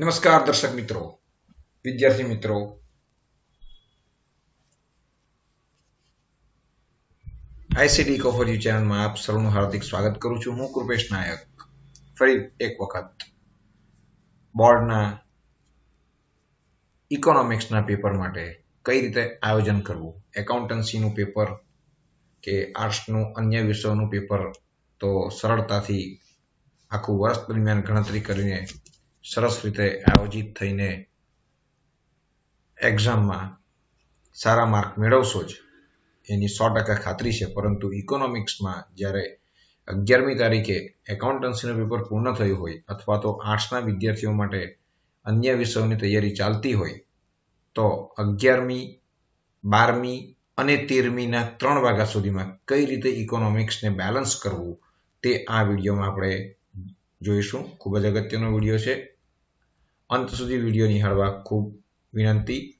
નમસ્કાર દર્શક મિત્રો, વિદ્યાર્થી મિત્રો. આઈસીડી કોફરી ચેનલમાં આપ સૌનું હાર્દિક સ્વાગત કરું છું. હું કૃપેશ નાયક. ફરી એક વખત બોર્ડના ઇકોનોમિક્સના પેપર માટે કઈ રીતે આયોજન કરવું? એકાઉન્ટન્સીનું પેપર કે આર્ટ્સનું અન્ય વિષયોનું પેપર તો સરળતાથી આખું વર્ષ દરમિયાન ગણતરી કરીને સરસ રીતે આયોજિત થઈને એક્ઝામમાં સારા માર્ક મેળવશો જ, એની સો ટકા ખાતરી છે. પરંતુ ઇકોનોમિક્સમાં જ્યારે અગિયારમી તારીખે એકાઉન્ટન્સીનું પેપર પૂર્ણ થયું હોય અથવા તો આર્ટ્સના વિદ્યાર્થીઓ માટે અન્ય વિષયોની તૈયારી ચાલતી હોય, તો અગિયારમી, બારમી અને તેરમીના ત્રણ વાગ્યા સુધીમાં કઈ રીતે ઇકોનોમિક્સને બેલેન્સ કરવું તે આ વિડીયોમાં આપણે જોઈશું. ખૂબ જ અગત્યનો વીડિયો છે. અંત સુધી વીડિયો નિહાળવા ખૂબ વિનંતી.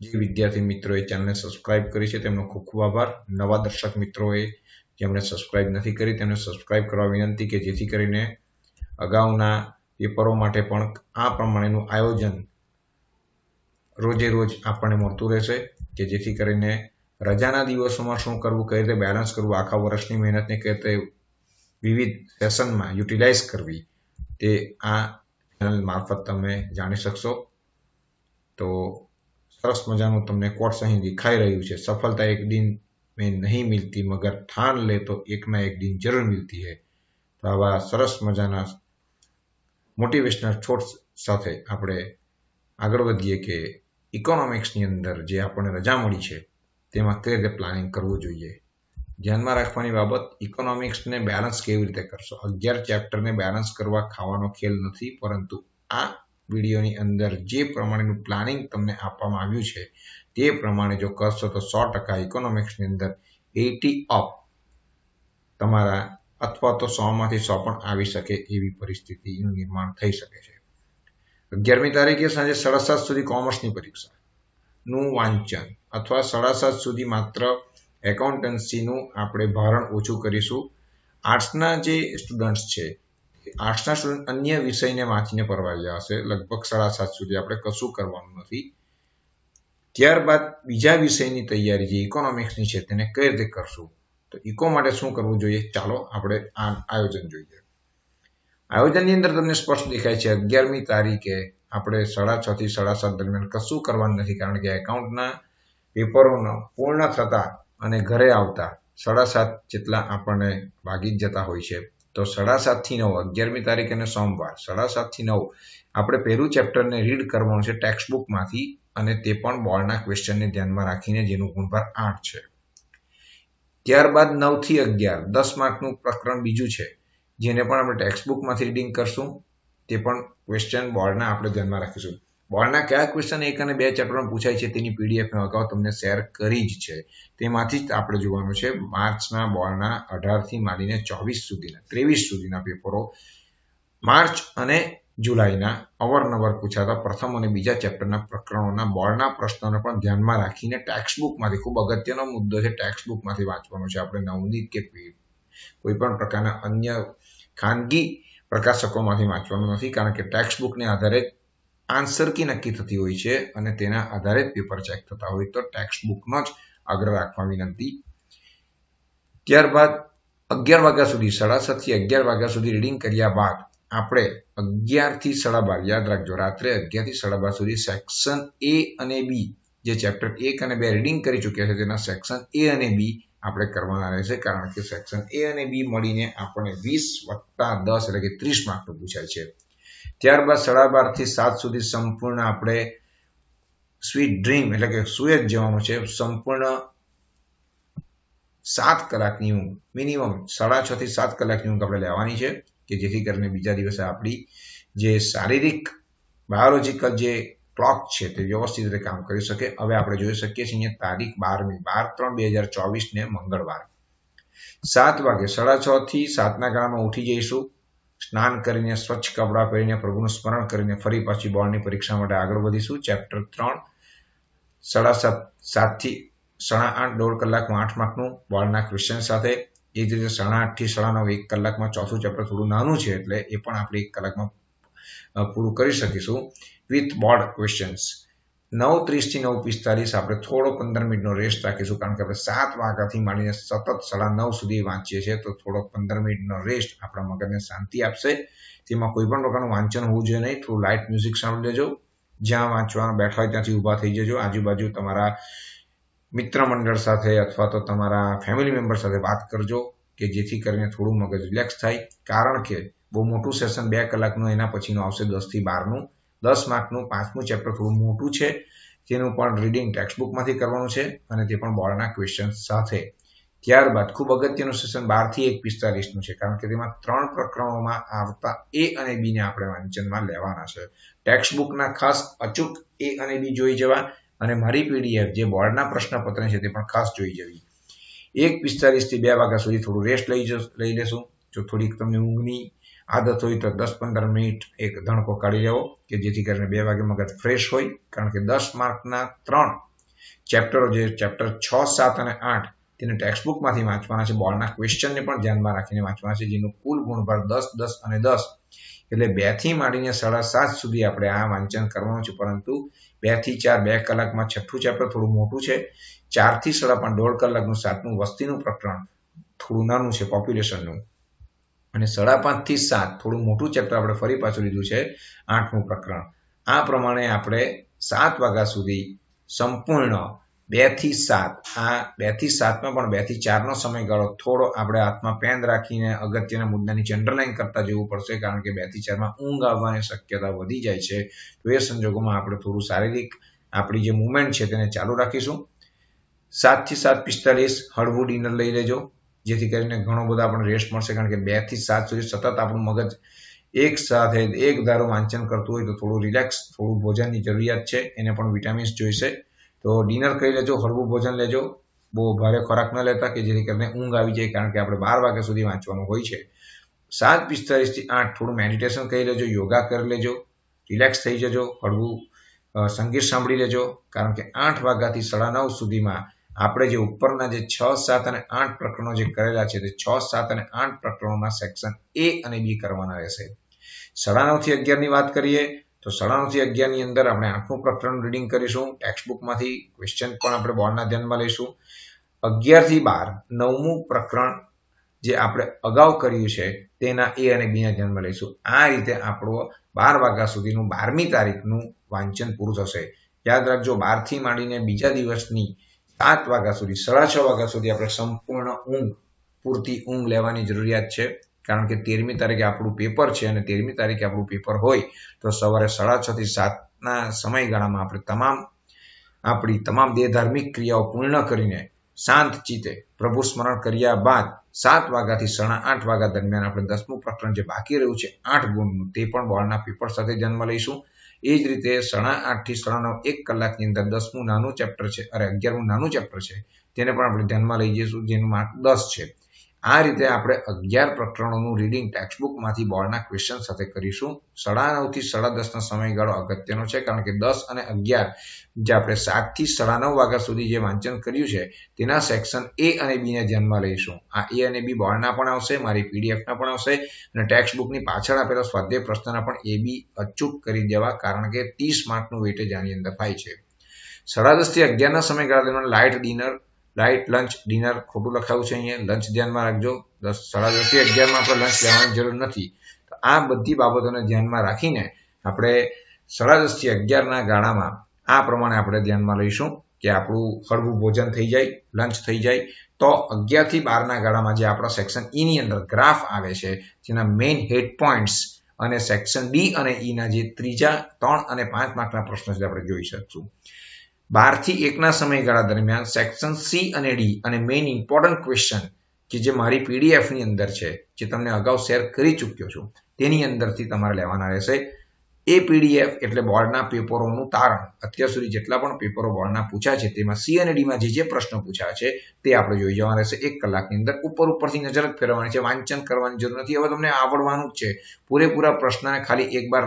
જે વિદ્યાર્થી મિત્રોએ ચેનલને સબસ્ક્રાઇબ કરી છે, તેમનો ખૂબ ખૂબ આભાર. નવા દર્શક મિત્રોએ જેમણે સબસ્ક્રાઇબ નથી કરી, તેમને સબસ્ક્રાઇબ કરવા વિનંતી કે જેથી કરીને અગાઉના પેપરો માટે પણ આ પ્રમાણેનું આયોજન રોજે રોજ આપણને મળતું રહેશે કે જેથી કરીને રજાના દિવસોમાં શું કરવું, કઈ રીતે બેલેન્સ કરવું, આખા વર્ષની મહેનતને કઈ રીતે વિવિધ ફેશનમાં યુટિલાઇઝ કરવી, તે આ ચેનલ મારફત તમે જાણી શકશો. તો સરસ મજાનું તમને કોર્સ અહીં દેખાઈ રહ્યું છે. સફળતા એક દિન મેં નહીં મિલતી, મગર ઠાન લે તો એકના એક દિન જરૂર મિલતી હૈ. તો આવા સરસ મજાના મોટિવેશનલ થોટ્સ સાથે આપણે આગળ વધીએ કે ઇકોનોમિક્સની અંદર જે આપણને રજા મળી છે, તેમાં કઈ રીતે પ્લાનિંગ કરવું જોઈએ. ધ્યાનમાં રાખવાની બાબત ઇકોનોમિક્સને બેલેન્સ કેવી રીતે કરશો? અગિયાર ચેપ્ટરને બેલેન્સ કરવા ખાવાનો ખેલ નથી, પરંતુ આ વિડીયોની અંદર જે પ્રમાણેનું પ્લાનિંગ તમને આપવામાં આવ્યું છે, તે પ્રમાણે જો કરશો તો સો ટકા ઇકોનોમિક્સની અંદર એટી અપ તમારા અથવા તો સોમાંથી સો પણ આવી શકે એવી પરિસ્થિતિનું નિર્માણ થઈ શકે છે. અગિયારમી તારીખે સાંજે સાડા સાત સુધી કોમર્સની પરીક્ષાનું વાંચન અથવા સાડા સાત સુધી માત્ર એકાઉન્ટન્સીનું આપણે ભારણ ઓછું કરીશું. આર્ટ્સના જે સ્ટુડન્ટ્સ છે, આર્ટ્સના સ્ટુડન્ટ અન્ય વિષયને વાંચીને પરવાઈ હશે. લગભગ સાડા સાત સુધી આપણે કશું કરવાનું નથી. ત્યારબાદ બીજા વિષયની તૈયારી જે ઇકોનોમિક્સની છે, તેને કઈ રીતે કરશું? તો ઇકો માટે શું કરવું જોઈએ? ચાલો આપણે આ આયોજન જોઈએ. આયોજનની અંદર તમને સ્પષ્ટ દેખાય છે, અગિયારમી તારીખે આપણે સાડા છ થી સાડા સાત દરમિયાન કશું કરવાનું નથી, કારણ કે એકાઉન્ટના પેપરોનો પૂર્ણ થતા અને ઘરે આવતા સાડા સાત જેટલા આપણને વાગી જતા હોય છે. તો સાડા સાતથી નવ, અગિયારમી તારીખ અને સોમવાર, સાડા સાતથી નવ આપણે પહેલું ચેપ્ટરને રીડ કરવાનું છે ટેક્સ્ટ બુકમાંથી અને તે પણ બોર્ડના ક્વેશ્ચનને ધ્યાનમાં રાખીને જેનું ગુણભાર આઠ છે. ત્યારબાદ નવથી અગિયાર, દસ માર્કનું પ્રકરણ બીજું છે, જેને પણ આપણે ટેક્સ્ટ બુકમાંથી રીડિંગ કરશું. તે પણ ક્વેશ્ચન બોર્ડના આપણે ધ્યાનમાં રાખીશું. બોર્ડના કયા ક્વેશ્ચન એક અને બે ચેપ્ટરમાં પૂછાય છે તેની પીડીએફ મેં અગાઉ તમને શેર કરી જ છે. તેમાંથી જ આપણે જોવાનું છે માર્ચના બોર્ડના અઢારથી માંડીને ચોવીસ સુધીના, ત્રેવીસ સુધીના પેપરો. માર્ચ અને જુલાઈના અવારનવાર પૂછાતા પ્રથમ અને બીજા ચેપ્ટરના પ્રકરણોના બોર્ડના પ્રશ્નોને પણ ધ્યાનમાં રાખીને ટેક્સ્ટ બુકમાંથી ખૂબ અગત્યનો મુદ્દો છે ટેક્સ્ટબુકમાંથી વાંચવાનો છે આપણે નવનીત કે કોઈ પણ પ્રકારના અન્ય ખાનગી પ્રકાશકોમાંથી વાંચવાનું નથી કારણ કે ટેક્સ્ટ બુકને આધારે આન્સર કી નક્કી થતી હોય છે અને તેના આધારે પેપર ચેક થતા હોય તો ટેક્સ્ટ બુકનો જ આગ્રહ રાખવા વિનંતી. ત્યારબાદ અગિયાર વાગ્યા સુધી, સાડા સાતથી અગિયાર વાગ્યા સુધી રીડિંગ કર્યા બાદ આપણે અગિયારથી સાડા બાર, યાદ રાખજો, રાત્રે અગિયારથી સાડા બાર સુધી સેક્શન એ અને બી જે ચેપ્ટર એક અને બે રીડિંગ કરી ચૂક્યા છે તેના સેક્શન એ અને બી આપણે કરવાના રહેશે કારણ કે સેક્શન એ અને બી મળીને આપણને વીસ વત્તા દસ એટલે કે ત્રીસ માર્કનું પૂછાય છે. ત્યારબાદ સાડા બારથી સાત સુધી સંપૂર્ણ આપણે સ્વીટ ડ્રીમ એટલે કે સુએજ જવાનું છે. સંપૂર્ણ સાત કલાકની ઊંઘ મિનિમમ સાડા છ થી સાત કલાકની ઊંઘ આપણે લેવાની છે કે જેથી કરીને બીજા દિવસે આપણી જે શારીરિક બાયોલોજીકલ જે ક્લોક છે તે વ્યવસ્થિત રીતે કામ કરી શકે. હવે આપણે જોઈ શકીએ છીએ તારીખ બારમી, બાર ત્રણ બે હજાર ચોવીસ ને મંગળવાર. સાત વાગે, સાડા છ થી સાતના ગાળામાં ઉઠી જઈશું. સ્નાન કરીને, સ્વચ્છ કપડાં પહેરીને, પ્રભુનું સ્મરણ કરીને ફરી પાછી બોર્ડની પરીક્ષા માટે આગળ વધીશું. ચેપ્ટર ત્રણ, સાડા સાત, સાતથી સાડા આઠ, દોઢ કલાકમાં આઠ માર્કનું બોર્ડના ક્વેશ્ચન સાથે. એ જ રીતે સાડા આઠથી સાડા નવ, એક કલાકમાં ચોથું ચેપ્ટર થોડું નાનું છે, એટલે એ પણ આપણે એક કલાકમાં પૂરું કરી શકીશું. વિથ બોર્ડ ક્વેશ્ચન્સ નવ ત્રીસથી નવ પિસ્તાલીસ આપણે થોડો પંદર મિનિટનો રેસ્ટ રાખીશું કારણ કે આપણે સાત વાગ્યાથી માંડીને સતત સાડા નવ સુધી વાંચીએ છીએ, તો થોડો પંદર મિનિટનો રેસ્ટ આપણા મગજને શાંતિ આપશે. તેમાં કોઈ પણ પ્રકારનું વાંચન હોવું જોઈએ નહીં, થોડું લાઇટ મ્યુઝિક સાંભળી લેજો. જ્યાં વાંચવા બેઠા હોય ત્યાંથી ઊભા થઈ જજો. આજુબાજુ તમારા મિત્ર મંડળ સાથે અથવા તો તમારા ફેમિલી મેમ્બર સાથે વાત કરજો કે જેથી કરીને થોડું મગજ રિલેક્સ થાય. કારણ કે બહુ મોટું સેશન બે કલાકનું એના પછીનું આવશે દસથી બારનું. દસ માર્કનું પાંચમું ચેપ્ટર થોડું મોટું છે. તેનું પણ રીડિંગ ટેક્સ્ટબુકમાંથી કરવાનું છે અને તે પણ બોર્ડના ક્વેશ્ચન સાથે. ત્યારબાદ ખૂબ અગત્યનું સેશન બારથી એક પિસ્તાલીસનું છે, કારણ કે તેમાં ત્રણ પ્રકરણોમાં આવતા એ અને બીને આપણે વાંચનમાં લેવાના છે. ટેક્સ્ટબુકના ખાસ અચૂક એ અને બી જોઈ જવા અને મારી પીડીએફ જે બોર્ડના પ્રશ્નપત્ર છે તે પણ ખાસ જોઈ જવી. એક પિસ્તાલીસથી બે વાગ્યા સુધી થોડું રેસ્ટ લઈ લઈ લેશું. જો થોડીક તમને ઊંઘની આદત હોય તો દસ પંદર મિનિટ એક ધણકો કાઢી લેવો, કે જેથી કરીને બે વાગે મગજ ફ્રેશ હોય. કારણ કે દસ માર્કના ત્રણ ચેપ્ટરો જે ચેપ્ટર છ, સાત અને આઠ, તેને ટેક્સ્ટબુકમાંથી વાંચવાના છે. બોર્ડના ક્વેશ્ચનને પણ ધ્યાનમાં રાખીને વાંચવાના છે, જેનું કુલ ગુણભાર દસ દસ અને દસ. એટલે બેથી માંડીને સાડા સાત સુધી આપણે આ વાંચન કરવાનું છે. પરંતુ બેથી ચાર, બે કલાકમાં છઠ્ઠું ચેપ્ટર થોડું મોટું છે. ચારથી સાડા પાંચ, દોઢ કલાકનું સાતમું વસ્તીનું પ્રકરણ થોડું નાનું છે પોપ્યુલેશનનું અને સાડા પાંચથી સાત, થોડું મોટું ચેપ્ટર આપણે ફરી પાછું લીધું છે, આઠમું પ્રકરણ. આ પ્રમાણે આપણે સાત વાગ્યા સુધી સંપૂર્ણ બેથી સાત, આ બેથી સાતમાં પણ બેથી ચારનો સમયગાળો થોડો આપણે હાથમાં પેન રાખીને અગત્યના મુદ્દાની જનરલાઇન કરતા જવું પડશે, કારણ કે બેથી ચારમાં ઊંઘ આવવાની શક્યતા વધી જાય છે. તો એ સંજોગોમાં આપણે થોડું શારીરિક આપણી જે મુવમેન્ટ છે તેને ચાલુ રાખીશું. સાતથી સાત પિસ્તાલીસ, હળવું ડિનર લઈ લેજો. જેથી કરીને ઘણો બધો આપણને રેસ્ટ મળશે, કારણ કે બેથી સાત સુધી સતત આપણું મગજ એક સાથે એક ધારો વાંચન કરતું હોય તો થોડું રિલેક્સ થોડું ભોજનની જરૂરિયાત છે, એને પણ વિટામિન્સ જોઈશે. તો ડિનર કરી લેજો, હળવું ભોજન લેજો. બહુ ભારે ખોરાક ન લેતા કે જેથી કરીને ઊંઘ આવી જાય, કારણ કે આપણે બાર વાગ્યા સુધી વાંચવાનું હોય છે. સાત પિસ્તાલીસથી આઠ થોડું મેડિટેશન કરી લેજો, યોગા કરી લેજો રિલેક્સ થઈ જજો, હળવું સંગીત સાંભળી લેજો, કારણ કે આઠ વાગ્યાથી સાડા નવ સુધીમાં આપણે જે ઉપરના જે છ, સાત અને આઠ પ્રકરણો જે કરેલા છે, તે છ, સાત અને આઠ પ્રકરણોના સેક્શન એ અને બી કરવાના રહેશે. સાડા નવથી અગિયારની વાત કરીએ, તો સાડા નવથી અગિયારની અંદર આપણે આઠમું પ્રકરણ રીડિંગ કરીશું. ટેક્સ્ટબુકમાંથી ક્વેશ્ચન પણ આપણે બોર્ડના ધ્યાનમાં લઈશું. અગિયારથી બાર, નવમું પ્રકરણ જે આપણે અગાઉ કર્યું છે, તેના એ અને બીના ધ્યાનમાં લઈશું. આ રીતે આપણો બાર વાગ્યા સુધીનું બારમી તારીખનું વાંચન પૂરું થશે. યાદ રાખજો, બારથી માંડીને બીજા દિવસની સાત વાગ્યા સુધી, સાડા છ વાગ્યા સુધી આપણે સંપૂર્ણ ઊંઘ, પૂરતી ઊંઘ લેવાની જરૂરિયાત છે. કારણ કે તેરમી તારીખે આપણું પેપર છે અને તેરમી તારીખે આપણું પેપર હોય તો સવારે સાડા છ થી સાતના સમયગાળામાં આપણે તમામ, આપણી તમામ દેહ ધાર્મિક ક્રિયાઓ પૂર્ણ કરીને શાંત ચિત્તે પ્રભુ સ્મરણ કર્યા બાદ સાત વાગ્યાથી સાડા આઠ વાગ્યા દરમિયાન આપણે દસમું પ્રકરણ જે બાકી રહ્યું છે, આઠ ગુણનું, તે પણ બોર્ડના પેપર સાથે જન્મ લઈશું. એ જ રીતે સાડા આઠથી સાડા નવ, એક કલાકની અંદર દસમું નાનું ચેપ્ટર છે, અરે અગિયારમું નાનું ચેપ્ટર છે, તેને પણ આપણે ધ્યાનમાં લઈ જઈશું, જેનું માર્ક દસ છે. આ રીતે આપણે અગિયાર પ્રકરણોનું રીડિંગ ટેક્સ્ટબુકમાંથી બોર્ડના ક્વેશ્ચન સાથે કરીશું. સાડા નવથી સાડા દસનો સમયગાળો અગત્યનો છે, કારણ કે દસ અને અગિયાર જે આપણે સાતથી સાડા નવ વાગ્યા સુધી જે વાંચન કર્યું છે, તેના સેક્શન એ અને બી ને ધ્યાનમાં લઈશું. આ એ અને બી બોર્ડના પણ આવશે, મારી પીડીએફના પણ આવશે, અને ટેક્સ્ટબુકની પાછળ આપેલા સ્વાધ્યાય પ્રશ્નના પણ એ બી અચૂક કરી દેવા, કારણ કે ત્રીસ માર્કનું વેટેજ આની અંદર થાય છે. સાડા દસથી અગિયારના સમયગાળા દરમિયાન light dinner light lunch dinner ખોટું લખાયું છે અહીંયા. લંચ ધ્યાનમાં રાખજો. દસ, સાડા દસથી અગિયારમાં આપણે લંચ લેવાની જરૂર નથી. તો આ બધી બાબતોને ધ્યાનમાં રાખીને આપણે સાડા દસથી અગિયારના ગાળામાં આ પ્રમાણે આપણે ધ્યાનમાં લઈશું કે આપણું હળવું ભોજન થઈ જાય લંચ થઈ જાય. તો અગિયારથી બારના ગાળામાં જે આપણા સેક્શન ઈની અંદર ગ્રાફ આવે છે, જેના મેઇન હેડ પોઈન્ટ્સ અને સેક્શન ડી અને ઈના જે ત્રીજા, ત્રણ અને પાંચ માર્કના પ્રશ્નો છે આપણે જોઈ શકશું. બારથી એકના સમયગાળા દરમિયાન સેક્શન સી અને ડી અને મેઇન ઇમ્પોર્ટન્ટ ક્વેશ્ચન કે જે મારી પીડીએફની અંદર છે, જે તમને અગાઉ શેર કરી ચૂક્યો છું, તેની અંદરથી તમારે લેવાના રહેશે. એ પીડીએફ એટલે બોર્ડના પેપરોનું તારણ. અત્યાર સુધી જેટલા પણ પેપરો બોર્ડના પૂછ્યા છે, તેમાં સી અને ડીમાં જે જે પ્રશ્નો પૂછ્યા છે, તે આપણે જોઈ જવાના રહેશે. એક કલાકની અંદર ઉપર ઉપરથી નજર જ ફેરવવાની છે, વાંચન કરવાની જરૂર નથી. હવે તમને આવડવાનું જ છે. પૂરેપૂરા પ્રશ્નને ખાલી એકવાર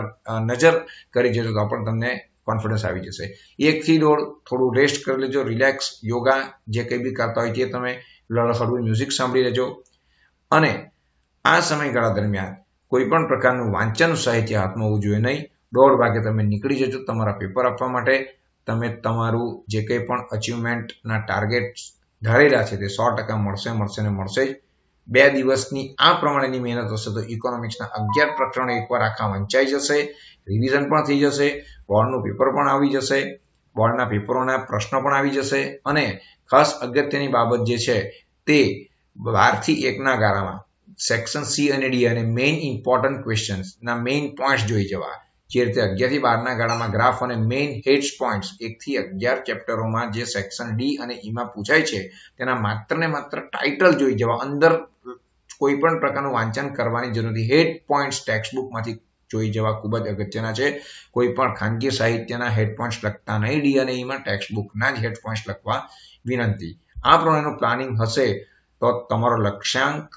નજર કરી જજો તો પણ તમને કોન્ફિડન્સ આવી જશે. એકથી દોઢ થોડું રેસ્ટ કરી લેજો રિલેક્સ યોગા જે કંઈ બી કરતા હોય તે તમે હળવું મ્યુઝિક સાંભળી લેજો. અને આ સમયગાળા દરમિયાન કોઈ પણ પ્રકારનું વાંચન સાહિત્ય હાથમાં હોવું જોઈએ નહીં. દોઢ વાગે તમે નીકળી જજો તમારા પેપર આપવા માટે. તમે તમારું જે કંઈ પણ અચીવમેન્ટના ટાર્ગેટ ધારેલા છે તે સો ટકા મળશે મળશે ને મળશે જ. બે દિવસની આ પ્રમાણેની મહેનત હશે તો ઇકોનોમિક્સના અગિયાર પ્રકરણો એકવાર આખા વંચાઈ જશે રિવિઝન પણ થઈ જશે, બોર્ડનું પેપર પણ આવી જશે, બોર્ડના પેપરોના પ્રશ્નો પણ આવી જશે અને ખાસ અગત્યની બાબત જે છે તે બારથી એકના ગાળામાં સેક્શન સી અને ડી અને મેઇન ઇમ્પોર્ટન્ટ ક્વેશ્ચન્સના મેઇન પોઈન્ટ્સ જોઈ જવા. જે રીતે અગિયારથી બારના ગાળામાં ગ્રાફ અને મેઇન હેડ્સ પોઈન્ટ્સ એકથી અગિયાર ચેપ્ટરોમાં જે સેક્શન ડી અને ઈમાં પૂછાય છે, તેના માત્ર ને માત્ર ટાઇટલ જોઈ જવા, અંદર કોઈ પણ પ્રકારનું વાંચન કરવાની જરૂર નથી હેડ પોઈન્ટ્સ ટેક્સ્ટબુકમાંથી જોઈ જવા ખૂબ જ અગત્યના છે. કોઈ પણ ખાનગી સાહિત્યના હેડ પોઈન્ટ્સ લખતા નહીં. ડી અને ઈમાં ટેક્સ્ટબુકના જ હેડ પોઈન્ટ્સ લખવા વિનંતી. આ પ્રમાણેનું પ્લાનિંગ હશે તો તમારો લક્ષ્યાંક,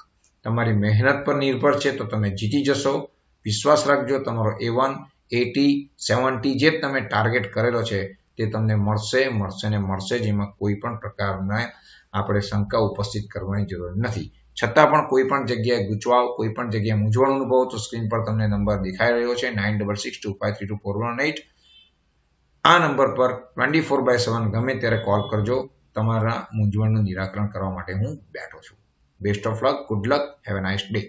તમારી મહેનત પર નિર્ભર છે તો તમે જીતી જશો. વિશ્વાસ રાખજો, તમારો એ વન એટી સેવન્ટી જે તમે ટાર્ગેટ કરેલો છે તે તમને મળશે મળશે ને મળશે, જેમાં કોઈ પણ પ્રકારના આપણે શંકા ઉપસ્થિત કરવાની જરૂર નથી. છતાં પણ કોઈ પણ જગ્યાએ ગૂંચવાઓ કોઈ પણ જગ્યાએ મૂંઝવણ અનુભવો, તો સ્ક્રીન પર તમને નંબર દેખાઈ રહ્યો છે nine double six two five three two four one eight આ નંબર પર ટ્વેન્ટી ફોર બાય સેવન ગમે ત્યારે કોલ કરજો. તમારા મૂંઝવણનું નિરાકરણ કરવા માટે હું બેઠો છું. Best of luck good luck have a nice day